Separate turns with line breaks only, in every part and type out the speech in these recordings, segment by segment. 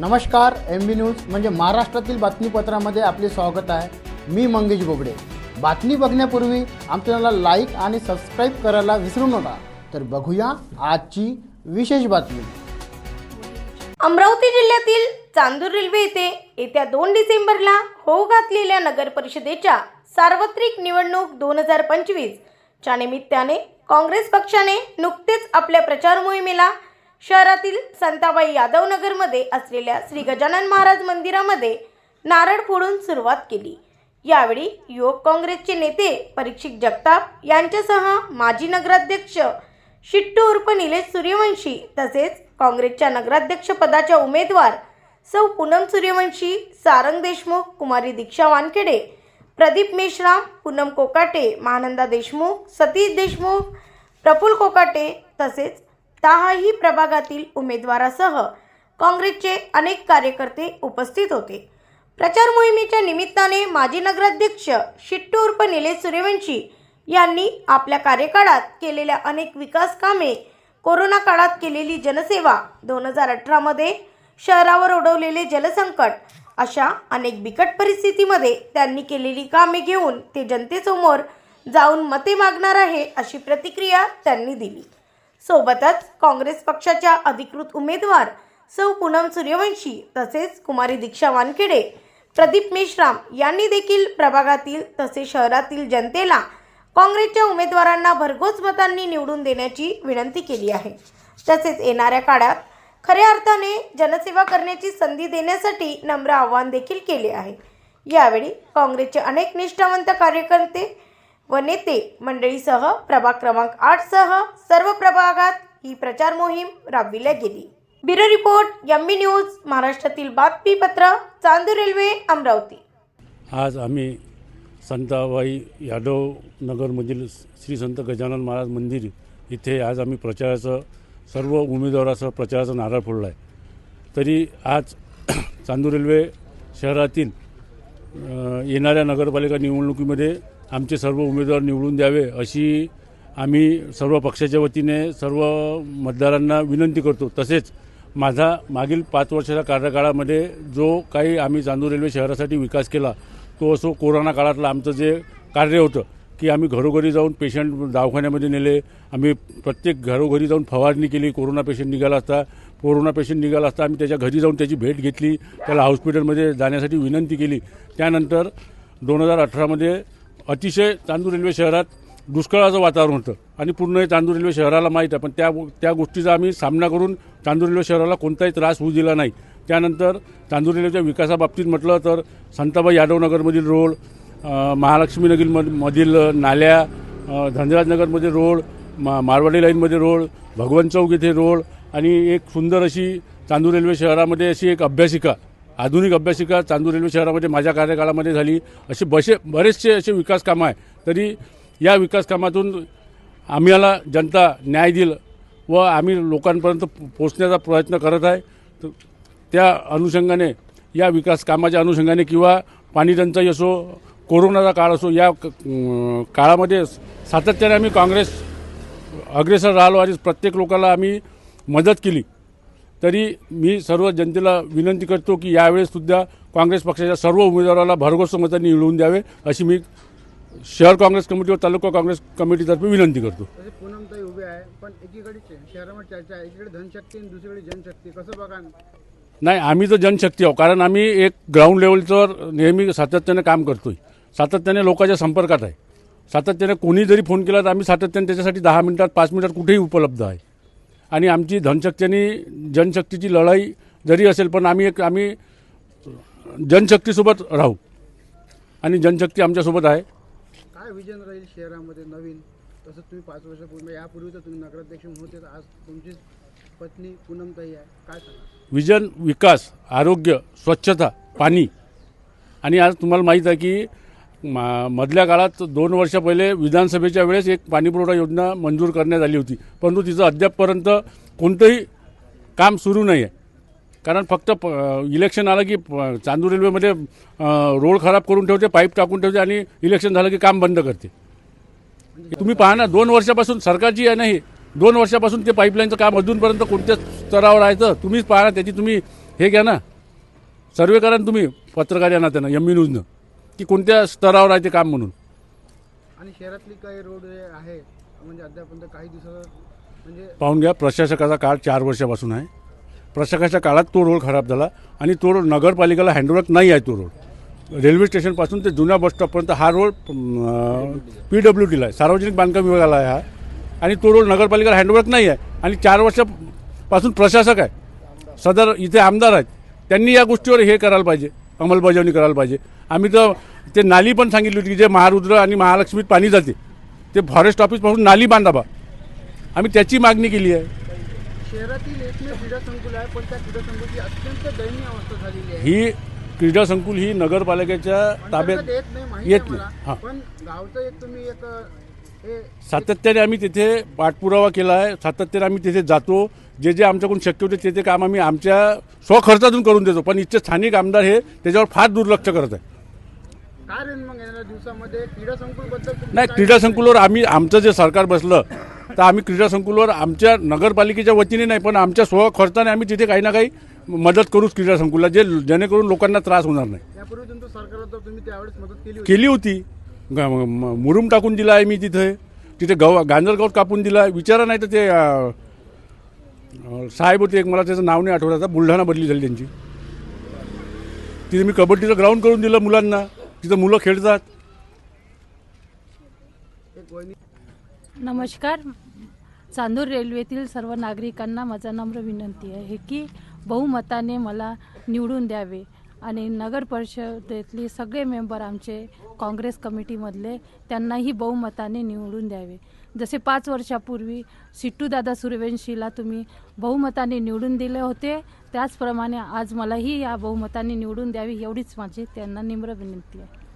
नमस्कार M B news म्हणजे महाराष्ट्रातील बातमीपत्रामध्ये आपले स्वागत आहे. मी मंगेश बोबडे. बातमी बघण्यापूर्वी आमच्या लाईक आणि सबस्क्राईब करायला विसरू नका. तर बघूया आजची विशेष बातमी.
अमरावती जिल्ह्यातील चांदूर रेल्वे येथे येत्या दोन डिसेंबरला होऊ घातलेल्या नगर परिषदेच्या सार्वत्रिक निवडणूक दोन हजार पंचवीस च्या निमित्ताने काँग्रेस पक्षाने नुकतेच आपल्या प्रचार मोहिमेला शहरातील संताबाई यादव नगरमध्ये असलेल्या श्री गजानन महाराज मंदिरामध्ये नारळ फोडून सुरुवात केली. यावेळी युवक काँग्रेसचे नेते परीक्षित जगताप यांच्यासह माजी नगराध्यक्ष शिट्टू उर्फ निलेश सूर्यवंशी तसेच काँग्रेसच्या नगराध्यक्ष पदाच्या उमेदवार सौ पूनम सूर्यवंशी सारंग देशमुख कुमारी दीक्षा वानखेडे प्रदीप मेश्राम पूनम कोकाटे महानंदा देशमुख सतीश देशमुख प्रफुल कोकाटे तसेच दहाही प्रभागातील उमेदवारासह काँग्रेसचे अनेक कार्यकर्ते उपस्थित होते. प्रचार मोहिमेच्या निमित्ताने माजी नगराध्यक्ष शिट्टू उर्फ निलेश सूर्यवंशी यांनी आपल्या कार्यकाळात केलेल्या अनेक विकास कामे कोरोना काळात केलेली जनसेवा दोन हजार अठरामध्ये शहरावर ओढवलेले जलसंकट अशा अनेक बिकट परिस्थितीमध्ये त्यांनी केलेली कामे घेऊन ते जनतेसमोर जाऊन मते मागणार आहे अशी प्रतिक्रिया त्यांनी दिली. सोबतच काँग्रेस पक्षाच्या अधिकृत उमेदवार सौ पूनम सूर्यवंशी तसेच कुमारी दीक्षा वानखेडे प्रदीप मेश्राम यांनी देखील प्रभागातील तसेच शहरातील जनतेला काँग्रेसच्या उमेदवारांना भरघोस मतांनी निवडून देण्याची विनंती केली आहे. तसेच येणाऱ्या काळात खऱ्या अर्थाने जनसेवा करण्याची संधी देण्यासाठी नम्र आव्हान देखील केले आहे. यावेळी काँग्रेसचे अनेक निष्ठावंत कार्यकर्ते व नेते मंडळीसह प्रभाग क्रमांक आठ सह सर्व प्रभागात ही प्रचार मोहीम राबविल्या गेली. Bureau report M B news महाराष्ट्रातील बातमीपत्र चांदूर रेल्वे अमरावती.
आज आम्ही संताबाई यादव नगरमधील श्री संत गजानन महाराज मंदिर इथे आज आम्ही प्रचाराचं सर्व उमेदवारासह प्रचाराचा नारळ फोडला आहे तरी आज चांदूर रेल्वे शहरातील येणाऱ्या नगरपालिका निवडणुकीमध्ये आमचे सर्व उमेदवार निवडून द्यावे अशी आम्ही सर्व पक्षाच्या वतीने सर्व मतदारांना विनंती करतो. तसेच माझा मागील पाच वर्षाच्या कार्यकाळामध्ये जो काही आम्ही चांदूर रेल्वे शहरासाठी विकास केला तो असो कोरोना काळातलं आमचं जे कार्य होतं की आम्ही घरोघरी जाऊन पेशंट दवाखान्यामध्ये नेले आम्ही प्रत्येक घरोघरी जाऊन फवारणी केली कोरोना पेशंट निघाला असता कोरोना पेशंट निघाला असता आम्ही त्याच्या घरी जाऊन त्याची भेट घेतली त्याला हॉस्पिटलमध्ये जाण्यासाठी विनंती केली. त्यानंतर दोन हजार अठरामध्ये अतिशय चांदूर रेल्वे शहरात दुष्काळाचं वातावरण होतं. आणि पूर्ण हे चांदूर रेल्वे शहराला माहीत आहे. पण त्या त्या गोष्टीचा आम्ही सामना करून चांदूर रेल्वे शहराला कोणताही त्रास होऊ दिला नाही. त्यानंतर चांदूर रेल्वेच्या विकासाबाबतीत म्हटलं तर संताबाई यादवनगरमधील रोड महालक्ष्मीनगरम मधील नाल्या धनराजनगरमध्ये रोड मा मारवाडी लाईनमध्ये रोड भगवंत चौक येथे रोड आणि एक सुंदर अशी चांदूर रेल्वे शहरामध्ये अशी एक अभ्यासिका आधुनिक अभ्यासिका चांदूर रेल्वे शहरामध्ये माझ्या कार्यकाळामध्ये झाली. असे बसे बरेचसे असे विकास कामं आहे तरी या विकास कामातून आम्हाला जनता न्याय देईल व आम्ही लोकांपर्यंत पोचण्याचा प्रयत्न करत आहे. तर त्या अनुषंगाने या विकास कामाच्या अनुषंगाने किंवा पाणी टंचाई असो कोरोनाचा काळ असो या काळामध्ये सातत्याने आम्ही काँग्रेस अग्रेसर राहिलो आणि प्रत्येक लोकांना आम्ही मदत केली. तरी मी सर्व जनतेला विनंती करतो की यावेळेससुद्धा काँग्रेस पक्षाच्या सर्व उमेदवाराला भरघोस मतांनी निवडून द्यावे अशी मी शहर काँग्रेस कमिटी व तालुका काँग्रेस कमिटीतर्फे विनंती करतो.
पूनमताई उभे आहे पण एकीकडे शहरामध्ये चर्चा आहे एकीकडे धनशक्ती आणि दुसरीकडे जनशक्ती. कसं बघा
नाही आम्ही तर जनशक्ती आहोत कारण आम्ही एक ग्राउंड लेवलवर नेहमी सातत्याने काम करतोय. सातत्याने लोकांच्या संपर्कात आहे. सातत्याने कोणी जरी फोन केला तर आम्ही सातत्याने त्याच्यासाठी दहा मिनिटात पाच मिनिटात कुठेही उपलब्ध आहे. आणि आमची धनशक्ती आणि जनशक्तीची लढाई जरी असेल पण आम्ही एक आम्ही जनशक्तीसोबत राहू. आणि जनशक्ती आमच्यासोबत आहे.
काय विजन राहील शहरामध्ये नवीन? तसं तुम्ही पाच वर्षापूर्वी यापूर्वी तर तुम्ही नगराध्यक्ष होते आज तुमची पत्नी पूनमताई आहे. काय
विजन विकास आरोग्य स्वच्छता पाणी. आणि आज तुम्हाला माहीत आहे की मधल्या काळात दोन वर्ष पहिले विधानसभेच्या वेळेस एक पाणीपुरवठा योजना मंजूर करण्यात आली होती. परंतु तिचं अद्यापपर्यंत कोणतंही काम सुरू नाही आहे कारण फक्त प इलेक्शन आलं की प- चांदूर रेल्वेमध्ये रोड खराब करून ठेवते पाईप टाकून ठेवते आणि इलेक्शन झालं की काम बंद करते. तुम्ही पहा ना दोन वर्षापासून सरकारची आहे नाही दोन वर्षापासून ते पाईपलाईनचं काम अजूनपर्यंत कोणत्या स्तरावर आहे तर तुम्हीच पाहा ना त्याची तुम्ही हे घ्या ना. सर्वे करा ना तुम्ही पत्रकार या नात्यानं एम बी न्यूजनं की कोणत्या स्तरावर आहे ते काम म्हणून?
आणि शहरातली काही रोड आहे म्हणजे अद्यापर्यंत काही दिवसात म्हणजे
पाहून घ्या प्रशासकाचा काळ चार वर्षापासून आहे. प्रशासकाच्या काळात तो रोड खराब झाला आणि तो रोड नगरपालिकेला हँडओव्हर नाही आहे तो रोड. रेल्वे स्टेशनपासून ते जुन्या बस स्टॉपपर्यंत हा रोड पी डब्ल्यू डीला आहे. सार्वजनिक बांधकाम विभागाला आहे हा. आणि तो रोड नगरपालिकेला हँडओव्हर नाही आहे. आणि चार वर्षापासून प्रशासक आहे. सदर इथे आमदार आहेत. त्यांनी या गोष्टीवर हे करायला पाहिजे. अंमलबजावणी करायला पाहिजे. आम्ही तर ते नाली पण सांगितली होती की जे महारुद्र आणि महालक्ष्मीत पाणी जाते ते फॉरेस्ट ऑफिसपासून नाली बांधावा आम्ही त्याची मागणी केली आहे.
शहरातील एकमेव क्रीडा संकुल आहे पण त्या क्रीडा संकुलची अत्यंत दयनीय अवस्था झालेली आहे.
ही क्रीडा संकुल ही नगरपालिकेच्या ताब्यात
येत नाही माहिती
येत
आहे
नाही.
मला.
हां.
पण गावचं एक तुम्ही एक हे
सातत्याने आम्ही तिथे पाठपुरावा केला आहे. सातत्याने आम्ही तिथे जातो. जे जे आमच्याकडून शक्य होते ते ते काम आम्ही आमच्या स्वखर्चातून करून देतो. पण इथचे स्थानिक आमदार हे त्याच्यावर फार दुर्लक्ष करत आहे. नाही क्रीडा संकुलवर आम्ही आमचं जे सरकार बसलं तर आम्ही क्रीडा संकुलवर आमच्या नगरपालिकेच्या वतीने नाही पण आमच्या स्वखर्चाने आम्ही तिथे काही ना काही मदत करूच क्रीडा संकुलला जे जेणेकरून लोकांना त्रास होणार नाही.
केली होती.
मुरुम टाकून दिला आहे मी तिथे. तिथे गव गांजर गवत कापून दिला आहे विचारा नाही तर ते साहेब होते एक मला त्याचं नाव नाही आठवत आता. बुलढाणा बदली झाली त्यांची. तिथे मी कबड्डीचं ग्राउंड करून दिलं मुलांना. तिथं मुलं खेळतात.
नमस्कार. चांदूर रेल्वेतील सर्व नागरिकांना माझा नम्र विनंती आहे की बहुमताने मला निवडून द्यावे. आणि नगर परिषदेतले सगळे मेंबर आमचे काँग्रेस कमिटीमधले त्यांनाही बहुमताने निवडून द्यावे. जसे पाच वर्षापूर्वी सिट्टूदादा सूर्यवंशीला तुम्ही बहुमताने निवडून दिले होते त्याचप्रमाणे आज मलाही या बहुमताने निवडून द्यावी एवढीच माझी त्यांना निम्र विनंती आहे.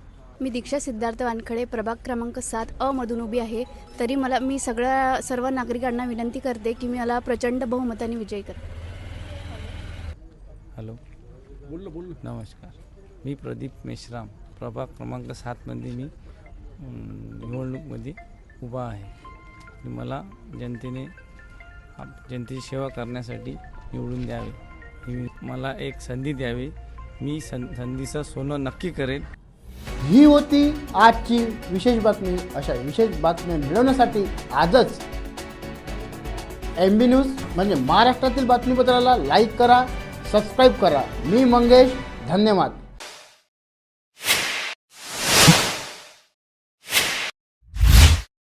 मी दीक्षा सिद्धार्थ वानखडे प्रभाग क्रमांक सात अ मधून उभी आहे. तरी मला मी सगळ्या सर्व नागरिकांना विनंती करते की मी मला प्रचंड बहुमताने विजयी कर
हॅलो. नमस्कार. मी प्रदीप मेश्राम. प्रभाग क्रमांक सातमध्ये मी निवडणूकमध्ये उभा आहे. आणि मला जनतेने जनतेची सेवा करण्यासाठी निवडून द्यावे. ही मला एक संधी द्यावी. मी सं संधीचं सोनं नक्की करेन.
ही होती आजची विशेष बातमी. अशा विशेष बातम्या मिळवण्यासाठी आजच एम बी न्यूज म्हणजे महाराष्ट्रातील बातमीपत्राला लाईक करा. सबस्क्राईब करा. मी मंगेश धन्यवाद.